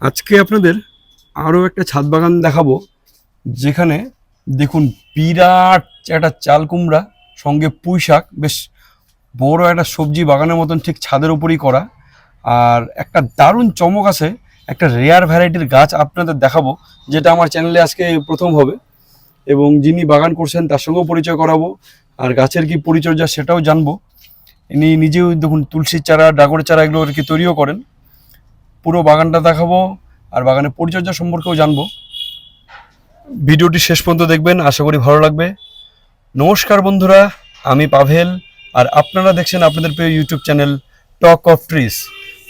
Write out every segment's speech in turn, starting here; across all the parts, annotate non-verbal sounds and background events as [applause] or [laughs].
আজকে আপনাদের আরও একটা ছাদ বাগান দেখাবো, যেখানে দেখুন বিরাট একটা চাল কুমড়া, সঙ্গে পুঁই শাক, বেশ বড় একটা সবজি বাগানের মতন ঠিক ছাদের উপরই করা। আর একটা দারুণ চমক আছে, একটা রেয়ার ভ্যারাইটির গাছ আপনাদের দেখাবো, যেটা আমার চ্যানেলে আজকে প্রথম হবে। এবং যিনি বাগান করছেন তার সঙ্গেও পরিচয় করাবো, আর গাছের কি পরিচর্যা সেটাও জানব। ইনি নিজেও দেখুন তুলসীর চারা ডাগরের চারা এগুলো আর কি তৈরিও করেন। পুরো বাগানটা দেখাবো আর বাগানের পরিচর্যা সম্পর্কেও জানব। ভিডিওটি শেষ পর্যন্ত দেখবেন আশা করি ভালো লাগবে। নমস্কার বন্ধুরা আমি পাভেল আর আপনারা দেখছেন আপনাদের প্রিয় YouTube channel talk of trees.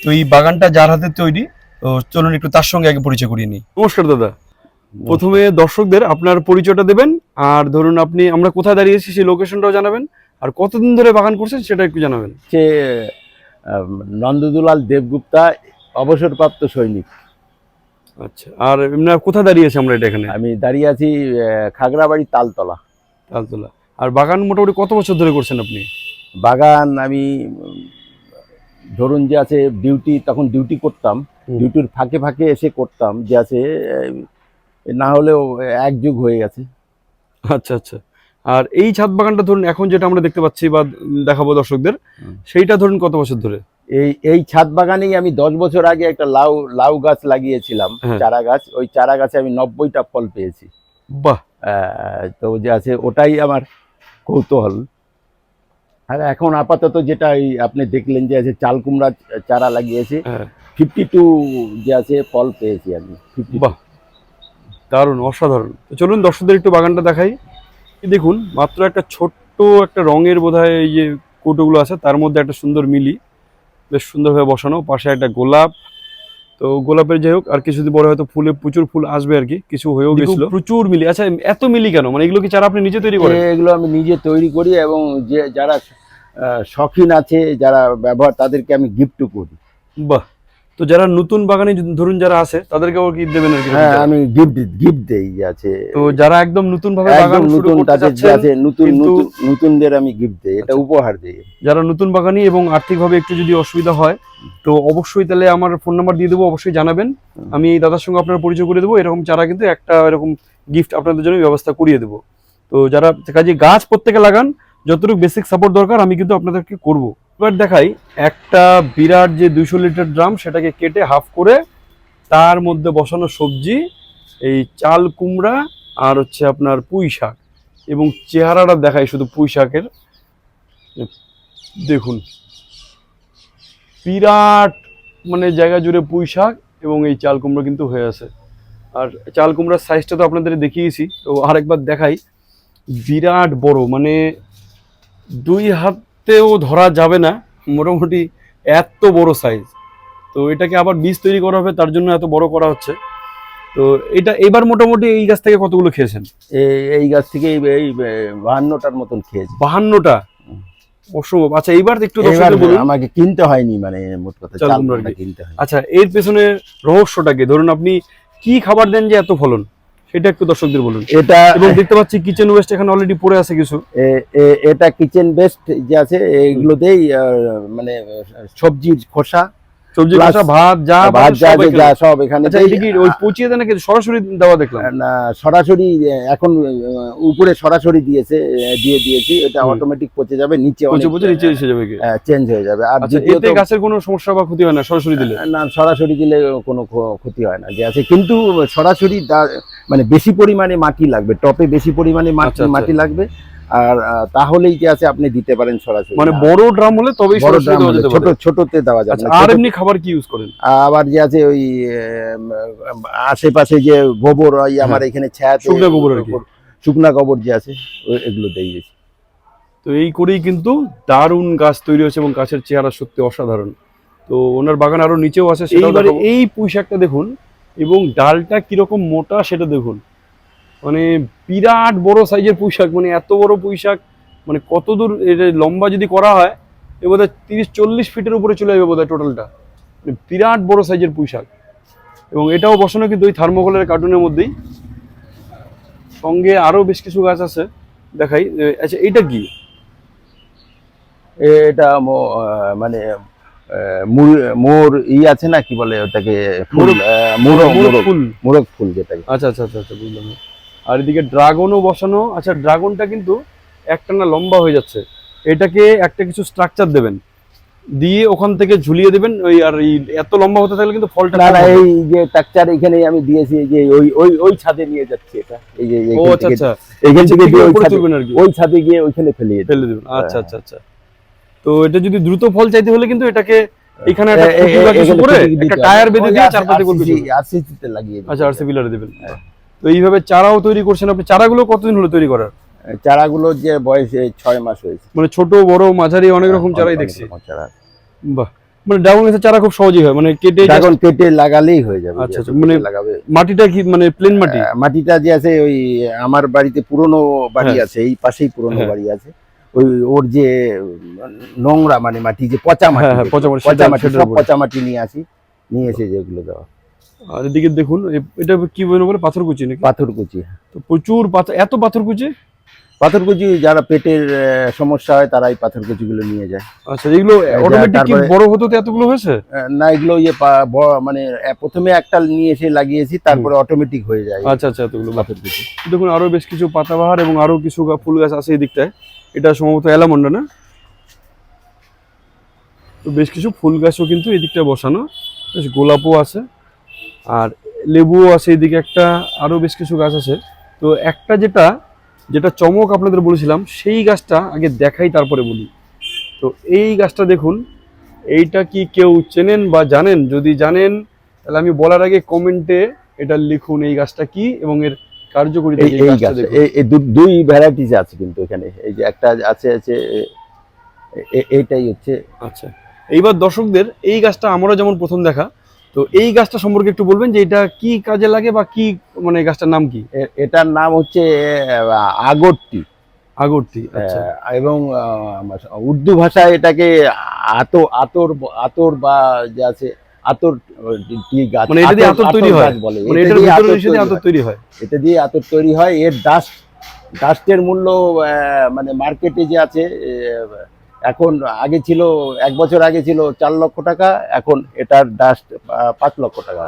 তো এই বাগানটা যার হাতে তৈরি তো চলুন একটু তার সঙ্গে আগে পরিচয় করিয়ে নিই। নমস্কার দাদা। প্রথমে দর্শকদের আপনার পরিচয়টা দেবেন আর ধরুন আপনি আমরা কোথায় দাঁড়িয়েছি সেই লোকেশনটাও জানাবেন আর কতদিন ধরে বাগান করছেন সেটা একটু জানাবেন। আহ, নন্দদুলাল দেবগুপ্তা অবসরপ্রাপ্ত সৈনিক। আচ্ছা আর এমনি কোথায় দাঁড়িয়েছি আমরা এটা এখানে? আমি দাঁড়িয়ে আছি খাগড়াবাড়ি তালতলা। তালতলা। আর বাগান মোটামুটি কত বছর ধরে করছেন আপনি? বাগান আমি ধরুন যে আছে ডিউটি তখন ডিউটি করতাম। ডিউটির ফাঁকে ফাঁকে এসে করতাম যে আছে না হলেও এক যুগ হয়ে গেছে। আচ্ছা আচ্ছা। আর এই ছাদ বাগানটা ধরুন এখন যেটা আমরা দেখতে পাচ্ছি বা দেখাবো দর্শকদের সেইটা ধরুন কত বছর ধরে? এই এই ছাদ বাগানেই আমি দশ বছর আগে একটা লাউ লাউ গাছ লাগিয়েছিলাম হ্যাঁ। চারা গাছ। ওই চারা গাছে আমি নব্বইটা ফল পেয়েছি। বাহ! তো যে আছে ওটাই আমার কৌতূহল। আর এখন আপাতত যেটা আপনি দেখলেন যে আছে চাল কুমড়া চারা লাগিয়েছে। হ্যাঁ। ফিফটি টু যে আছে ফল পেয়েছি আমি। বাহ! দারুণ অসাধারণ। তো চলুন দর্শকদের একটু বাগানটা দেখাই। দেখুন মাত্র একটা ছোট্ট একটা রঙের বোধহয় এই যে কৌটোগুলো আছে তার মধ্যে একটা সুন্দর মিলি। বেশ সুন্দরভাবে বসানো। পাশে একটা গোলাপ। তো গোলাপের যাই হোক আর কিছুদিন পরে হয়তো ফুলে প্রচুর ফুল আসবে আর কি। কিছু হয়েও গেছিল। প্রচুর মিলি আচ্ছা এত মিলি কেন? মানে এগুলো কি চারা আপনি নিজে তৈরি করেন? এগুলো আমি নিজে তৈরি করি এবং যে যারা শখিন আছে যারা ব্যবহার তাদেরকে আমি গিফটও করি। বাহ! তো যারা নতুন বাগানে ধরুন যারা আছে তাদেরকেও কি দেবেন আর কি? হ্যাঁ আমি গিফট গিফট দেই আছে। তো যারা একদম নতুন ভাবে বাগান শুরু করতে তাদের যে আছে নতুন নতুন নতুনদের আমি গিফট দেই এটা আচ্ছা। উপহার দেই। যারা নতুন বাগানি এবং আর্থিকভাবে একটু যদি অসুবিধা হয় তো অবশ্যই তাহলে আমার ফোন নাম্বার দিয়ে দেবো অবশ্যই জানাবেন। আমি এই দাদার সঙ্গে আপনার পরিচয় করে দেবো এরকম চারা কিন্তু একটা এরকম গিফট আপনাদের জন্য ব্যবস্থা করিয়ে দেবো। তো যারা কাজে গাছ প্রত্যেকে লাগান যতটুকু বেসিক সাপোর্ট দরকার আমি কিন্তু আপনাদেরকে করব। এবার দেখাই, একটা বিরাট যে দুইশো লিটার ড্রাম, সেটাকে কেটে হাফ করে তার মধ্যে বসানো সবজি, এই চাল কুমড়া আর হচ্ছে আপনার পুঁই শাক। এবং চেহারাটা দেখাই শুধু পুঁই শাকের। দেখুন, বিরাট মানে জায়গা জুড়ে পুঁই শাক এবং এই চাল কুমড়ো কিন্তু হয়ে আছে। আর চাল কুমড়ার সাইজটা তো আপনাদের দেখিয়েছি, তো আরেকবার দেখাই, বিরাট বড় মানে দুই হাতেও ধরা যাবে না মোটামুটি এত বড় সাইজ তো এটাকে আবার বীজ তৈরি করা হবে তার জন্য এত বড় করা হচ্ছে। তো এটা এবার মোটামুটি এই গাছ থেকে কতগুলো খেয়েছেন? এই গাছ থেকে এই বাহান্নটার মতন খেয়েছি। বাহান্নটা। অসম্ভব। আচ্ছা এইবার একটু আমাকে কিনতে হয়নি মানে মোট কথা? কিনতে হয় আচ্ছা এর পেছনে রহস্যটাকে ধরুন আপনি কি খাবার দেন যে এত ফলন? সেটা একটু দর্শকদের বলুন। এটা এবং দেখতে পাচ্ছি কিচেন ওয়েস্ট এখানে অলরেডি পড়ে আছে কিছু। এটা কিচেন ওয়েস্ট যে আছে এগুলোতেই আহ, মানে সবজির খোসা সবজি ভাত যা ভাত যা। যা সব এখানে। আচ্ছা এটা কি ওই পচিয়ে দেন নাকি? সরাসরি দেওয়া দেখলাম। না সরাসরি এখন উপরে সরাসরি দিয়েছে দিয়ে দিয়েছি এটা অটোমেটিক পচে যাবে নিচে পচে পচে নিচে এসে যাবে চেঞ্জ হয়ে যাবে। আর আচ্ছা এতে গাছের কোনো সমস্যা বা ক্ষতি হয় না সরাসরি দিলে? না সরাসরি দিলে কোনো ক্ষতি হয় না যে আছে। কিন্তু সরাসরি মানে বেশি পরিমাণে মাটি লাগবে টপে বেশি পরিমাণে মাটি আচ্ছা। মাটি লাগবে। আর তাহলেই যে আছে আপনি দিতে পারেন সরাসরি। মানে বড় ড্রাম হলে তবেই বড় ড্রাম ছোট ছোটতে দেওয়া যাবে আচ্ছা আর এমনি খাবার কি ইউজ করেন? আবার যে আছে ওই আশেপাশে যে গোবর ওই আমার এখানে হ্যাঁ। শুকনা গোবর কি। শুকনা গোবর যে আছে এগুলো দিয়ে দিয়েছি তো এই করেই কিন্তু দারুণ গাছ তৈরি হয়েছে এবং গাছের চেহারা সত্যি অসাধারণ। তো ওনার বাগান আরও নিচেও আছে এই পুঁই শাকটা দেখুন এবং ডালটা কীরকম মোটা সেটা দেখুন। মানে বিরাট বড় সাইজের পুঁই শাক মানে এত বড় পুঁই শাক মানে কত দূর এটা লম্বা যদি করা হয় এ বোধহয় তিরিশ চল্লিশ ফিটের উপরে চলে যাবে বোধহয় টোটালটা মানে বিরাট বড় সাইজের পুঁই শাক এবং এটাও বসানো কিন্তু ওই থার্মোকলের কার্টুনের মধ্যেই। সঙ্গে আরও বেশ কিছু গাছ আছে দেখাই। আচ্ছা এটা কি? এটা মানে মোর ই আছে না কি বলে ওটাকে ফুল মোরগ। ফুল। মোরগ ফুল যেটাকে। আচ্ছা আচ্ছা আচ্ছা আচ্ছা বুঝলাম। আর এদিকে ড্রাগনও বসানো। আচ্ছা ড্রাগনটা কিন্তু একটা না লম্বা হয়ে যাচ্ছে। এটাকে একটা কিছু স্ট্রাকচার দেবেন। দিয়ে ওখান থেকে ঝুলিয়ে দেবেন। ওই আর এই এত লম্বা হতে থাকলে কিন্তু ফলটা না না এই যে টাকচার এখানে আমি দিয়েছি এই যে ওই ওই ওই ছাদে নিয়ে যাচ্ছি এটা। এই যে ও আচ্ছা আচ্ছা। এইখান থেকে থেকে দিয়ে ওই ছাদে- ওই ছাদে গিয়ে ওইখানে ফেলিয়ে দিই। ফেলে দেবেন। আচ্ছা হ্যাঁ। আচ্ছা আচ্ছা তো এটা যদি দ্রুত ফল চাইতে হলে কিন্তু এটাকে এখানে একটা কিছু করে একটা টায়ার বেঁধে দিয়ে চারপাশে গোল করে RCC দেবেন। তে লাগিয়ে আচ্ছা হবে। আরসি পিলারে দেবেন। তো এইভাবে চারাও তৈরি করছেন আপনি? চারাগুলো কতদিন হলো তৈরি করার? চারাগুলো যে বয়সে ছয় মাস হয়েছে। মানে ছোট বড় মাঝারি অনেক রকম চারাই দেখছি। চারা। বাহ। মানে ড্রাগন গাছের চারা খুব সহজেই হয় মানে কেটে ড্রাগন কেটে লাগালেই হয়ে যাবে আচ্ছা, আচ্ছা, মানে- লাগাবে। মাটিটা কি মানে প্লেন মাটি? মাটিটা যে আছে ওই আমার বাড়িতে পুরনো বাড়ি হ্যাঁ। আছে এই পাশেই পুরনো হ্যাঁ। বাড়ি আছে। ওই ওর যে নোংরা মানে মাটি যে পচা মাটি হ্যাঁ, হ্যাঁ, পচা মাটি। পচা মাটি নিয়ে আসি নিয়ে এসে যেগুলো দেওয়া আর এদিকে দেখুন এটা কি বলে বলে? পাথরকুচি নাকি? পাথরকুচি তো প্রচুর পাথর এত পাথরকুচি পাথরকুচি যারা পেটের সমস্যা হয় তারা এই পাথরকুচিগুলো নিয়ে যায়। আচ্ছা এগুলো অটোমেটিক কি বড় হতে এতগুলো হয়েছে? না এগুলো ইয়ে মানে প্রথমে একটা নিয়ে এসে লাগিয়েছি তারপরে অটোমেটিক হয়ে যায়। আচ্ছা আচ্ছা এতগুলো। পাথরকুচি দেখুন আরও বেশ কিছু পাতাবাহার এবং আরও কিছু ফুল গাছ আছে এই দিকটায়। এটা সম্ভবত অ্যালামন্ডা না? তো বেশ কিছু ফুল গাছও কিন্তু এই দিকটায় বসানো। বেশ গোলাপও আছে। আর লেবুও আছে এদিকে একটা আরও বেশ কিছু গাছ আছে। তো একটা যেটা যেটা চমক আপনাদের বলেছিলাম সেই গাছটা আগে দেখাই তারপরে বলি। তো এই গাছটা দেখুন এইটা কি কেউ চেনেন বা জানেন? যদি জানেন তাহলে আমি বলার আগে কমেন্টে এটা লিখুন এই গাছটা কি এবং এর কার্যকরিতা এই কি, এই গাছটা গাছ এই- এই দু- দুই ভ্যারাইটিস আছে কিন্তু এখানে। এই যে একটা আছে আছে এইটাই হচ্ছে। আচ্ছা। এইবার দর্শকদের এই গাছটা আমারও যেমন প্রথম দেখা তো এই গাছটা সম্পর্কে একটু বলবেন যে এটা কি কাজে লাগে বা কি মানে গাছটার নাম কি? এটার নাম হচ্ছে আগরটি। আগরটি আচ্ছা। এবং উর্দু ভাষায় এটাকে আতো আতর আতর বা যে আছে আতর টি গাছ মানে এটা দিয়ে আতর তৈরি হয়? বলে। মানে এটা এটার দিয়ে ভিতরে আতর তৈরি হয়। তৈরি হয়। এটা দিয়ে আতর তৈরি হয়। এর ডাস্ট ডাস্টের মূল্য মানে মার্কেটে যে আছে এখন আগে ছিল এক বছর আগে ছিল চার লক্ষ টাকা এখন এটার ডাস্ট পাঁচ লক্ষ টাকা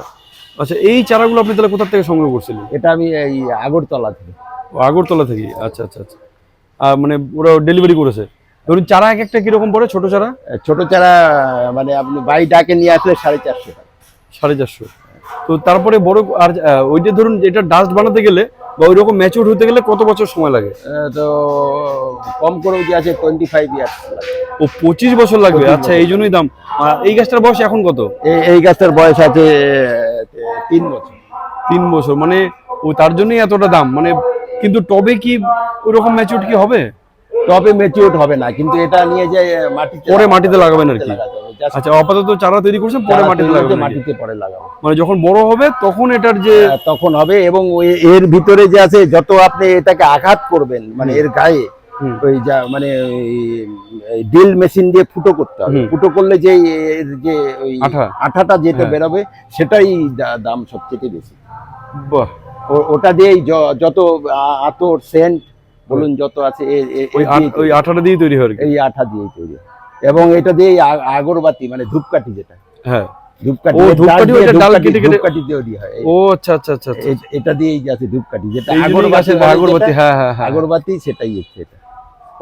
আচ্ছা এই চারাগুলো আপনি তাহলে কোথা থেকে সংগ্রহ করছিলেন? এটা আমি এই আগরতলা থেকে। আগরতলা থেকে? আচ্ছা আচ্ছা আচ্ছা। মানে ওরা ডেলিভারি করেছে। ধরুন চারা এক একটা কীরকম পড়ে ছোট চারা? ছোট চারা মানে আপনি বাড়ি ডাকে নিয়ে আসলে সাড়ে চারশো টাকা। সাড়ে চারশো। তো তারপরে বড় আর ওইটা ধরুন এটা ডাস্ট বানাতে গেলে বা ওই রকম ম্যাচিউর হতে গেলে কত বছর সময় লাগে? তো কম করে যে আছে টোয়েন্টি ফাইভ ইয়ার্স ও পঁচিশ বছর লাগবে? আচ্ছা। এই জন্যই দাম। এই গাছটার বয়স এখন কত? এই গাছটার বয়স আছে তিন বছর। তিন বছর মানে ও তার জন্যই এতটা দাম। মানে কিন্তু টবে কি ওরকম ম্যাচিউর কি হবে? টবে ম্যাচিউর হবে না কিন্তু এটা নিয়ে যে মাটিতে পরে মাটিতে লাগাবেন আর কি। আচ্ছা আপাতত চারা তৈরি করছেন পরে মাটিতে নাকি? মাটিতে পরে লাগাবো। মানে যখন বড় হবে তখন এটার যে তখন হবে এবং এর ভিতরে যে আছে যত আপনি এটাকে আঘাত করবেন মানে এর গায়ে ওই যা মানে ড্রিল মেশিন দিয়ে ফুটো করতে হবে। ফুটো করলে যে এর যে ওই আঠাটা যেটা হ্যাঁ। বেরোবে সেটাই দাম সবচেয়ে বেশি। বাহ। ওটা দিয়েই যত আতর সেন্ট বলুন যত আছে ওই এ দিয়েই তৈরি। আঠাটা দিয়ে তৈরি হয় এই আঠা দিয়েই তৈরি। এবং এটা দিয়ে আগরবাতি মানে ধূপকাঠি যেটা। হ্যাঁ। ধূপকাঠি ধূপকাঠি দিয়ে ডাল কেটে কেটে- ধূপকাঠি তৈরি হয়। ও আচ্ছা আচ্ছা আচ্ছা আচ্ছা। এটা দিয়েই আছে ধূপকাঠি যেটা আগরবাতি আগরবাতি হ্যাঁ হ্যাঁ হ্যাঁ। আগরবাতি সেটাই হচ্ছে এটা।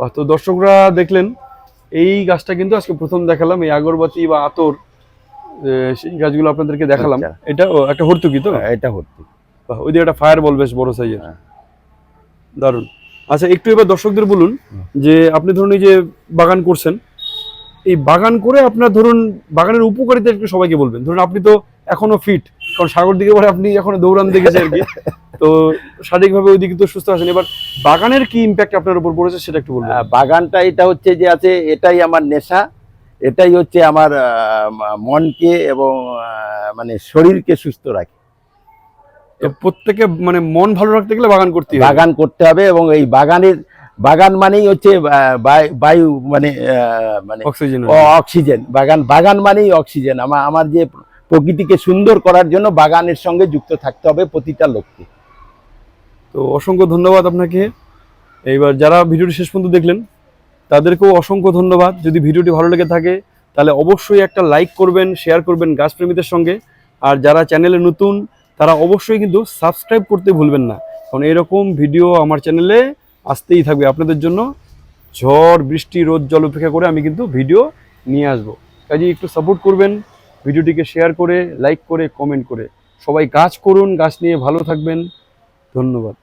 তো দর্শকরা দেখলেন এই গাছটা কিন্তু আজকে প্রথম দেখালাম এই আগরবাতি বা আতর সেই গাছগুলো আপনাদেরকে দেখালাম। আচ্ছা। এটা একটা হর্তুকি তো? হ্যাঁ, এটা বাহ, ওই দিকে একটা ফায়ার বল বেশ বড় সাইজের। দারুণ। আচ্ছা একটু এবার দর্শকদের বলুন যে আপনি ধরুন এই যে বাগান করছেন এই বাগান করে আপনার ধরুন বাগানের উপকারিতা একটু সবাইকে বলবেন। ধরুন আপনি তো এখনও ফিট কারণ সাগর দিকে পরে আপনি এখনও দৌড়ান দেখেছেন আর কি। [laughs] তো শারীরিকভাবে ওই দিকে তো সুস্থ আছেন। এবার বাগানের কি ইম্প্যাক্ট আপনার উপর পড়েছে সেটা একটু বলবেন। বাগানটা এটা হচ্ছে যে আছে এটাই আমার নেশা এটাই হচ্ছে আমার মনকে এবং মানে শরীরকে সুস্থ রাখে। তো প্রত্যেকে মানে মন ভালো রাখতে গেলে বাগান করতে হবে। বাগান করতে হবে এবং এই বাগানের বাগান মানেই হচ্ছে বায়ু মানে মানে অক্সিজেন অক্সিজেন বাগান বাগান মানেই অক্সিজেন আমার আমার যে প্রকৃতিকে সুন্দর করার জন্য বাগানের সঙ্গে যুক্ত থাকতে হবে প্রতিটা লোককে। তো অসংখ্য ধন্যবাদ আপনাকে। এইবার যারা ভিডিওটি শেষ পর্যন্ত দেখলেন তাদেরকেও অসংখ্য ধন্যবাদ। যদি ভিডিওটি ভালো লেগে থাকে তাহলে অবশ্যই একটা লাইক করবেন শেয়ার করবেন গাছপ্রেমীদের সঙ্গে। আর যারা চ্যানেলে নতুন তারা অবশ্যই কিন্তু সাবস্ক্রাইব করতে ভুলবেন না। কারণ এরকম ভিডিও আমার চ্যানেলে আসতেই থাকবে। আপনাদের জন্য ঝড়, বৃষ্টি, রোদ, জল উপেক্ষা করে আমি কিন্তু ভিডিও নিয়ে আসব। কাজে একটু সাপোর্ট করবেন, ভিডিওটিকে শেয়ার করে লাইক করে কমেন্ট করে। সবাই গাছ করুন গাছ নিয়ে ভালো থাকবেন। ধন্যবাদ।